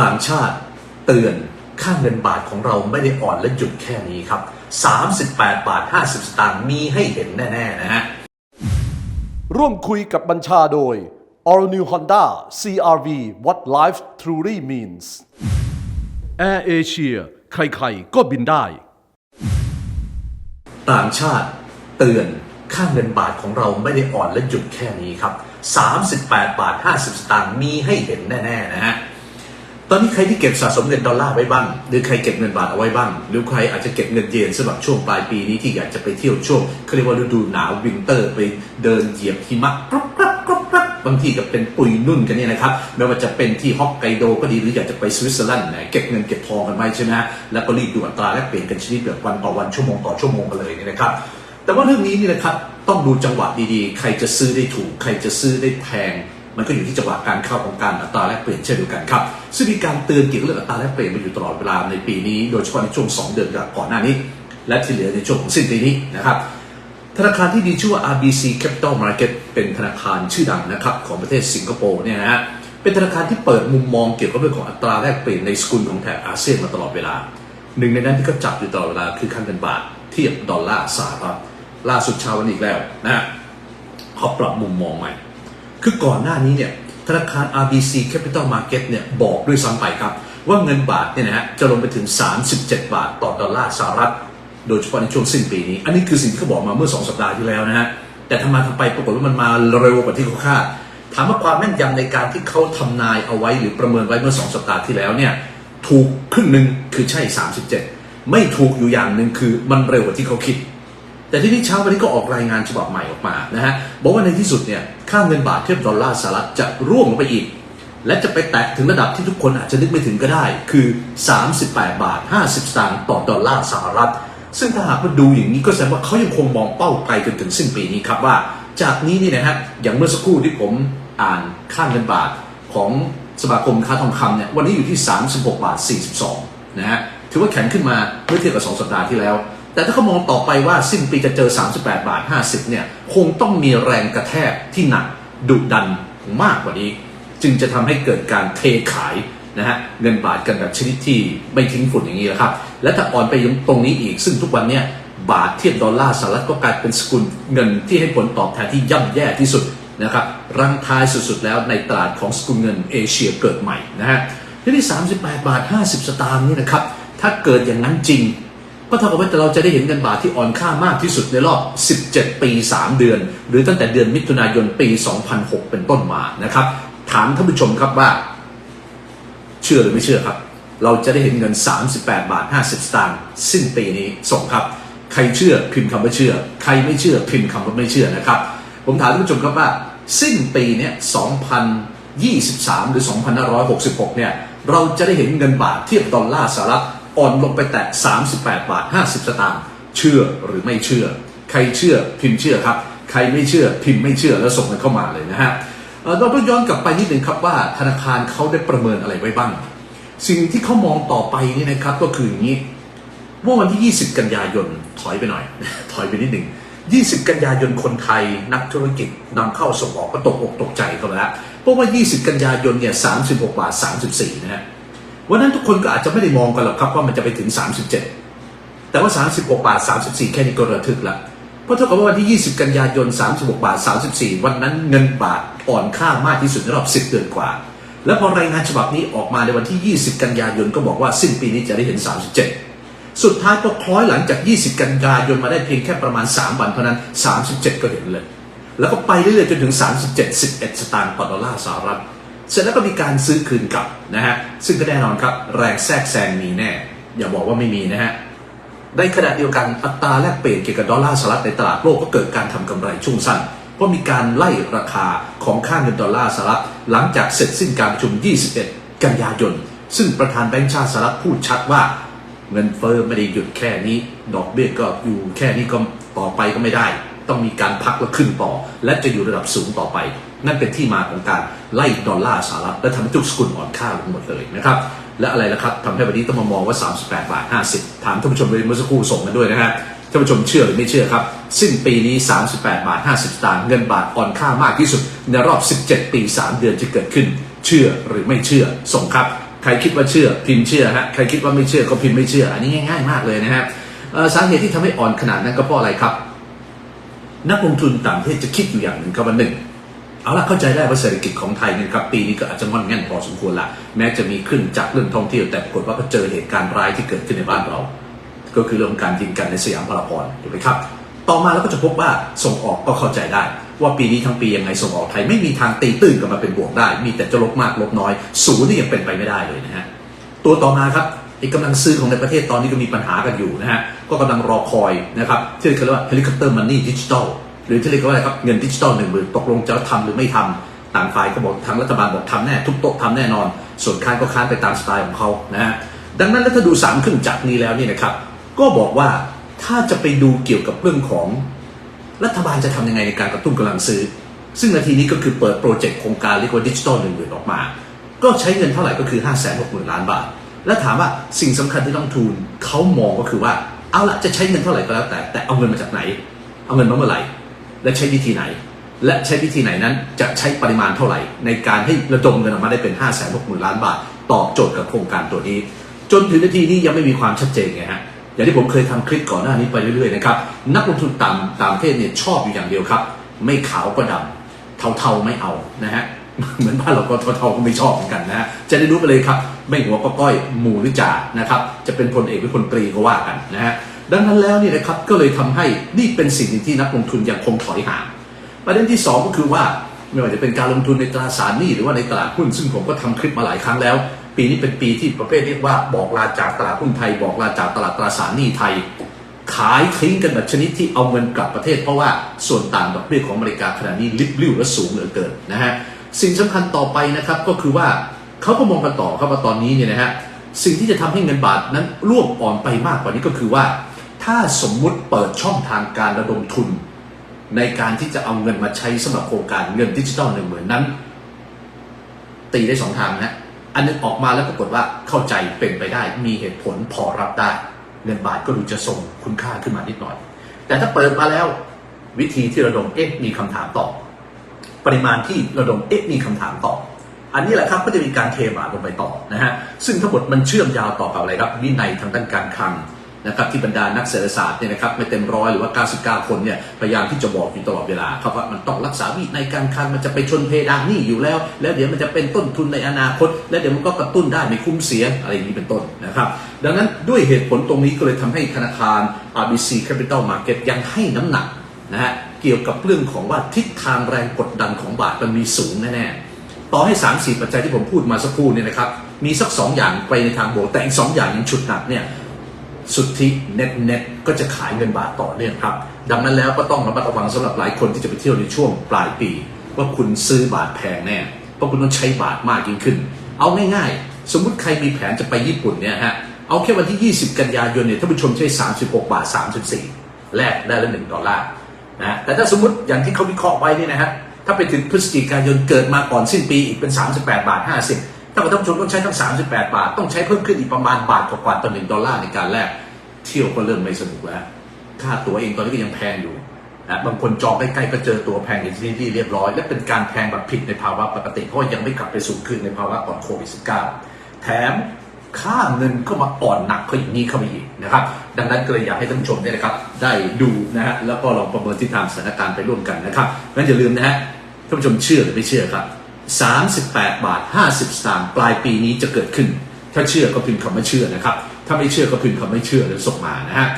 ต่างชาติเตือนค่าเงินบาทของเราไม่ได้อ่อนและหยุดแค่นี้ครับ 38 บาท 50 สตางค์มีให้เห็นแน่ ๆ นะฮะ ร่วมคุยกับบัญชาโดย All New Honda CRV What Life Truly Means Air Asia ใครๆ ก็บินได้ ต่างชาติเตือนค่าเงินบาทของเราไม่ได้อ่อนและหยุดแค่นี้ครับ 38 บาท 50 สตางค์มีให้เห็นแน่ ๆ นะฮะ ตอนนี้ใครที่เก็บสะสมเงินดอลลาร์ไว้บ้าง หรือใครเก็บเงินบาทเอาไว้บ้าง หรือใครอาจจะเก็บเงินเยนสำหรับช่วงปลายปีนี้ที่อยากจะไปเที่ยวช่วงเขาเรียกว่าฤดูหนาววินเตอร์ไปเดินเหยียบหิมะกรอบกรอบกรอบกรอบบางทีก็เป็นปุยนุ่นกันเนี่ยนะครับไม่ว่าจะเป็นที่ฮอกไกโดก็ดีหรืออยากจะไปสวิตเซอร์แลนด์ไหนเก็บเงินเก็บทองกันไว้ใช่ไหมฮะแล้วก็รีบดูอัตราแลกเปลี่ยนกันชนิดแบบวันต่อวันชั่วโมงต่อชั่วโมงกันเลยเนี่ยนะครับ แต่ว่าเรื่องนี้นี่นะครับต้องดูจังหวะดีๆ ใครจะซื้อได้ถูก ใครจะซื้อได้แพง มันก็อยู่ที่จังหวะการเข้าของการอัตราแลกเปลี่ยนเช่นเดียวกันครับ ซึ่งมีการเตือนเกี่ยวกับเรื่องอัตราแลกเปลี่ยนมาอยู่ตลอดเวลาในปีนี้ โดยเฉพาะในช่วง 2 เดือนก่อนหน้านี้ และที่เหลือในช่วงของสิ้นปีนี้นะครับธนาคารที่มีชื่อว่า RBC Capital Market เป็นธนาคารชื่อดังนะครับของประเทศสิงคโปร์เนี่ยนะฮะเป็นธนาคารที่เปิดมุมมองเกี่ยวกับเรื่องของอัตราแลกเปลี่ยนในสกุลของแถบอาเซียนมาตลอดเวลา หนึ่งในนั้นที่ก็จับอยู่ตลอดเวลาคือค่าเงินบาทเทียบดอลลาร์สหรัฐล่าสุดเช้าวันนี้อีกแล้วนะเขาปรับมุมมองใหม่ คือก่อนหน้านี้เนี่ย ธนาคาร RBC Capital Market เนี่ยบอกด้วยซ้ำไปครับ ว่าเงินบาทเนี่ยนะฮะจะลงไปถึง 37 บาทต่อดอลลาร์สหรัฐ โดยเฉพาะในช่วงสิ้นปีนี้ อันนี้คือสิ่งที่เขาบอกมาเมื่อ 2 สัปดาห์ที่แล้วนะฮะ แต่ทำมาทำไปปรากฏว่ามันมาเร็วกว่าที่เขาคาด ถามว่าความแม่นยำในการที่เขาทำนายเอาไว้หรือประเมินไว้เมื่อ 2 สัปดาห์ที่แล้วเนี่ยถูกครึ่งหนึ่งคือใช่ 37 ไม่ถูกอยู่อย่างหนึ่งคือมันเร็วกว่าที่เขาคิด แต่ที่นี่เช้าวันนี้ก็ออกรายงานฉบับใหม่ออกมานะฮะบอกว่าในที่สุดเนี่ยค่าเงินบาทเทียบดอลลาร์สหรัฐจะร่วงลงไปอีก และจะไปแตะถึงระดับที่ทุกคนอาจจะนึกไม่ถึงก็ได้ คือ 38 บาท 50 สตางค์ต่อดอลลาร์สหรัฐ ซึ่งถ้าหากว่าดูอย่างนี้ก็แสดงว่าเขายังคงมองเป้าไกลจนถึงสิ้นปีนี้ครับว่า จากนี้นี่นะฮะอย่างเมื่อสักครู่ที่ผมอ่านค่าเงินบาทของสมาคมค้าทองคำเนี่ยวันนี้อยู่ที่ 36 บาท 42 นะฮะถือว่าแข็งขึ้นมาเมื่อเทียบกับ 2 สัปดาห์ที่แล้ว แต่ถ้าเขามองต่อไปว่าสิ้นปีจะเจอ 38 บาท 50 เนี่ย คงต้องมีแรงกระแทกที่หนักดุดันมากกว่านี้ จึงจะทำให้เกิดการเทขายนะฮะเงินบาทกันแบบชนิดที่ไม่ทิ้งฝุ่นอย่างนี้นะครับ และถ้าอ่อนไปยังตรงนี้อีก ซึ่งทุกวันเนี้ยบาทเทียบดอลลาร์สหรัฐก็กลายเป็นสกุลเงินที่ให้ผลตอบแทนที่ย่ำแย่ที่สุดนะครับรังท้ายสุดๆแล้วในตลาดของสกุลเงินเอเชียเกิดใหม่นะฮะที่38บาท 50 สตางค์นี่นะครับถ้าเกิดอย่างนั้นจริง ก็เท่ากับว่าเราจะได้เห็นเงินบาทที่อ่อนค่ามากที่สุดในรอบ 17 ปี 3 เดือน หรือตั้งแต่เดือนมิถุนายนปี 2006 เป็นต้นมานะครับ ถามท่านผู้ชมครับว่า เชื่อหรือไม่เชื่อครับ เราจะได้เห็นเงิน 38 บาท 50 สตางค์สิ้นปีนี้ส่งครับ ใครเชื่อพิมพ์คำว่าเชื่อ ใครไม่เชื่อพิมพ์คำว่าไม่เชื่อนะครับ ผมถามท่านผู้ชมครับว่า สิ้นปีเนี้ย2023 หรือ 2566 เนี่ย เราจะได้เห็นเงินบาทเทียบดอลลาร์สหรัฐ อ่อนลงไปแตะ 38 บาท 50 สตางค์ เชื่อหรือไม่เชื่อ ใครเชื่อพิมพ์เชื่อครับ ใครไม่เชื่อพิมพ์ไม่เชื่อแล้วส่งมันเข้ามาเลยนะฮะเอ่อเราต้องย้อนกลับไปนิดหนึ่งครับว่าธนาคารเขาได้ประเมินอะไรไว้บ้าง สิ่งที่เขามองต่อไปนี่นะครับก็คืออย่างนี้เมื่อวันที่ 20 กันยายน ถอยไปหน่อย ถอยไปนิดหนึ่ง 20 กันยายนคนไทยนักธุรกิจนำเข้าส่งออกก็ตกอกตกใจกันแล้วเพราะว่า 20 กันยายนเนี่ย36 บาท 34 นะฮะ วันนั้นทุกคนก็อาจจะไม่ได้มองกันหรอกครับว่ามันจะไปถึง 37 แต่ว่า 36 บาท 34 แค่นี้ก็ระทึกละเพราะเท่ากับว่าวันที่ 20 กันยายน 36 บาท 34 วันนั้นเงินบาทอ่อนค่ามากที่สุดในรอบ 10 เดือนกว่า แล้วพอรายงานฉบับนี้ออกมาในวันที่ 20 กันยายนก็บอกว่าสิ้นปีนี้จะได้เห็น 37 สุดท้ายก็คล้อยหลังจาก 20 กันยายนมาได้เพียงแค่ประมาณ 3 วันเท่านั้น 37 ก็เห็นเลย แล้วก็ไปเรื่อยๆจนถึง 37 11 สตางค์ต่อดอลลาร์สหรัฐ เสร็จแล้วก็มีการซื้อคืนกลับนะฮะซึ่งก็แน่นอนครับแรงแทรกแซงมีแน่ อย่าบอกว่าไม่มีนะฮะในขณะเดียวกันอัตราแลกเปลี่ยนเกี่ยวกับดอลลาร์สหรัฐในตลาดโลกก็เกิดการทำกำไรช่วงสั้นเพราะมีการไล่ราคาของค่าเงินดอลลาร์สหรัฐหลังจากเสร็จสิ้นการประชุม 21 กันยายน ซึ่งประธานแบงก์ชาติสหรัฐพูดชัดว่า เงินเฟ้อไม่ได้หยุดแค่นี้ ดอกเบี้ยก็อยู่แค่นี้ก็ต่อไปก็ไม่ได้ ต้องมีการพักแล้วขึ้นต่อ และจะอยู่ระดับสูงต่อไป นั่นเป็นที่มาของการ ไล่ดอลลาร์สหรัฐและทำให้ทุกสกุลอ่อนค่าลงหมดเลยนะครับและอะไรล่ะครับทำให้วันนี้ต้องมามองว่า 38 บาท 50 ถามท่านผู้ชมเลยเมื่อสักครู่ส่งกันด้วยนะฮะท่านผู้ชมเชื่อหรือไม่เชื่อครับ สิ้นปีนี้ 38 บาท 50 สตางค์เงินบาทอ่อนค่ามากที่สุด ในรอบ 17 ปี 3 เดือนที่เกิดขึ้น เชื่อหรือไม่เชื่อส่งครับ ใครคิดว่าเชื่อพิมพ์เชื่อฮะใครคิดว่าไม่เชื่อก็พิมพ์ไม่เชื่อ อันนี้ง่าย ๆ มากเลยนะฮะสาเหตุที่ทำให้อ่อนขนาดนั้นก็เพราะอะไรครับ นักลงทุนต่างประเทศจะคิดอยู่อย่างหนึ่งครับว่าหนึ่ง เอาละเข้าใจได้ว่าเศรษฐกิจของไทยเนี่ยครับปีนี้ก็อาจจะงอนแง่นพอสมควรละแม้จะมีขึ้นจากเรื่องท่องเที่ยวแต่ปรากฏว่าก็เจอเหตุการณ์ร้ายที่เกิดขึ้นในบ้านเรา ก็คือเรื่องการยิงกันในสยามพารากอนถูกไหมครับ ต่อมาเราก็จะพบว่าส่งออกก็เข้าใจได้ ว่าปีนี้ทั้งปียังไงส่งออกไทยไม่มีทางตีตื้นกลับมาเป็นบวกได้ มีแต่จะลบมากลบน้อยศูนย์นี่ยังเป็นไปไม่ได้เลยนะฮะตัวต่อมาครับไอ้กำลังซื้อของในประเทศตอนนี้ก็มีปัญหากันอยู่นะฮะก็กำลังรอคอยนะครับที่เรียกว่าเฮลิคอปเตอร์มันนี่ดิจิตอล รือที่เรียกว่าอะไรครับเงินดิจิตอลหนึ่งหมื่นตกลงจะทำหรือไม่ทำต่างฝ่ายก็บอกทางรัฐบาลบอกทำแน่ทุกโต๊ะทำแน่นอน ส่วนค้านก็ค้านไปตามสไตล์ของเขานะฮะดังนั้นแล้วถ้าดูสามเครื่งจักนี้แล้วเนี่ยนะครับก็บอกว่าถ้าจะไปดูเกี่ยวกับเรื่องของรัฐบาลจะทำยังไงในการกระตุ้นกำลังซื้อ ซึ่งนาทีนี้ก็คือเปิดโปรเจกต์โครงการเรียกว่าดิจิตอลหนึ่งหมื่นออกมา ก็ใช้เงินเท่าไหร่ก็คือ5 6 0 0 0 0ล้านบาท แล้วถามว่าสิ่งสำคัญที่ต้องทุนเขามองก็คือว่าเอาละจะใช้เงินเท่าไหร่ก็แล้วแต่แต่เอาเงินมาจากไหน เอาเงินมาเมื่อไหร่ และใช้วิธีไหน และใช้วิธีไหนนั้นจะใช้ปริมาณเท่าไหร่ ในการให้ระดมเงินออกมาได้เป็น 5 6 0 0 0 0 ล้านบาท ตอบโจทย์กับโครงการตัวนี้ จนถึงนาทีนี้ยังไม่มีความชัดเจนไงฮะอย่างที่ผมเคยทำคลิปก่อนหน้านี้ไปเรื่อยๆนะครับนักลงทุนต่างต่างประเทศเนี่ยชอบอยู่อย่างเดียวครับ ไม่ขาวก็ดำเทาๆไม่เอานะฮะเหมือนบ้านเราก็เทาๆก็ไม่ชอบเหมือนกันนะฮะจะได้รู้ไปเลยครับ ไม่หัวก็ก้อยหมูหรือจ่านะครับ จะเป็นพลเอกหรือพลตรีก็ว่ากันนะฮะ ดังนั้นแล้วเนี่ยนะครับก็เลยทำให้นี่เป็นสิ่งที่นักลงทุนยังคงถอยห่างประเด็นที่ 2 ก็คือว่าไม่ว่าจะเป็นการลงทุนในตราสารหนี้หรือว่าในตลาดหุ้นซึ่งผมก็ทำคลิปมาหลายครั้งแล้ว ปีนี้เป็นปีที่ประเภทเรียกว่าบอกลาจากตลาดหุ้นไทย บอกลาจากตลาดตราสารหนี้ไทย ขายทิ้งกันแบบชนิดที่เอาเงินกลับประเทศ เพราะว่าส่วนต่างดอกเบี้ยของอเมริกาขณะนี้ลิบลิ่วและสูงเหลือเกินนะฮะสิ่งสำคัญต่อไปนะครับก็คือว่าเขาก็มองกันต่อครับว่าตอนนี้เนี่ยนะฮะสิ่งที่จะทำให้เงินบาทนั้นร่วงอ่อนไปมากกว่านี้ก็คือว่า ถ้าสมมุติเปิดช่องทางการระดมทุน ในการที่จะเอาเงินมาใช้สำหรับโครงการเงินดิจิตอลหนึ่งหมื่นนั้น ตีได้สองทางนะ อันนึงออกมาแล้วปรากฏว่าเข้าใจเป็นไปได้ มีเหตุผลพอรับได้ เงินบาทก็ดูจะทรงคุณค่าขึ้นมานิดหน่อย แต่ถ้าเปิดมาแล้ววิธีที่ระดมเอ๊ะมีคำถามต่อ ปริมาณที่ระดมเอ๊ะมีคำถามต่อ อันนี้แหละครับก็จะมีการเทบาทลงไปต่อนะฮะซึ่งทั้งหมดมันเชื่อมยาวต่อกับอะไรครับวินัยทางด้านการคลัง นะครับที่บรรดานักเศรษฐศาสตร์เนี่ยนะครับไม่เต็มร้อยหรือว่า 99 คนเนี่ยพยายามที่จะบอกอยู่ตลอดเวลาครับว่ามันต้องรักษาวินัยการคลังมันจะไปชนเพดานนี้อยู่แล้ว แล้วเดี๋ยวมันจะเป็นต้นทุนในอนาคต และเดี๋ยวมันก็กระตุ้นได้ไม่คุ้มเสียอะไรอย่างนี้เป็นต้นนะครับ ดังนั้นด้วยเหตุผลตรงนี้ก็เลยทำให้ธนาคาร RBC Capital Market ยังให้น้ำหนักนะฮะเกี่ยวกับเรื่องของว่าทิศทางแรงกดดันของบาทมันมีสูงแน่ๆต่อให้3ามสี่ปัจจัยที่ผมพูดมาสักครู่เนี่ยนะครับมีสัก 2 อย่างไปในทางบวกแต่อีก2อย่างยังฉุดหนักเนี่ย สุทธิเน็ตเน็ตก็จะขายเงินบาทต่อเนื่องครับ ดังนั้นแล้วก็ต้องระมัดระวังสำหรับหลายคนที่จะไปเที่ยวในช่วงปลายปี ว่าคุณซื้อบาทแพงแน่เพราะคุณต้องใช้บาทมากยิ่งขึ้น เอาง่ายๆ สมมุติใครมีแผนจะไปญี่ปุ่นเนี่ยฮะเอาแค่วันที่ 20 กันยายนเนี่ยท่านผู้ชมใช้ 36 บาท 34 แลกได้ละ1ดอลลาร์นะแต่ถ้าสมมติอย่างที่เขาวิเคราะห์ไว้นี่นะฮะถ้าไปถึงพฤศจิกายนเกิดมาก่อนสิ้นปีอีกเป็น 38 บาท 50 ถ้าท่านผู้ชมต้องใช้ทั้ง 38 บาท ต้องใช้เพิ่มขึ้นอีกประมาณบาทกว่าต่อ1ดอลลาร์ในการแลกเที่ยวก็เริ่มไม่สนุกแล้ว ค่าตั๋วเองตอนนี้ก็ยังแพงอยู่นะบางคนจองใกล้ๆก็เจอตั๋วแพงอย่างที่นี่เรียบร้อย และเป็นการแพงแบบผิดในภาวะปกติเพราะยังไม่กลับไปสู่คืนในภาวะก่อนโควิด -19 แถมค่าเงินก็มาอ่อนหนักเขาอย่างนี้เข้าไปอีกนะครับ ดังนั้นก็เลยอยากให้ท่านผู้ชมเนี่ยนะครับ ได้ดูนะฮะแล้วก็ลองประเมินทิศทางสถานการณ์ไปร่วมกันนะครับงั้นอย่าลืมนะฮะท่านผู้ชมเชื่อหรือไม่เชื่อครับ 38 บาท 50 สตางค์ปลายปีนี้จะเกิดขึ้น ถ้าเชื่อก็พิมพ์คำว่าเชื่อนะครับ ถ้าไม่เชื่อก็พิมพ์คำไม่เชื่อแล้วส่งมานะฮะ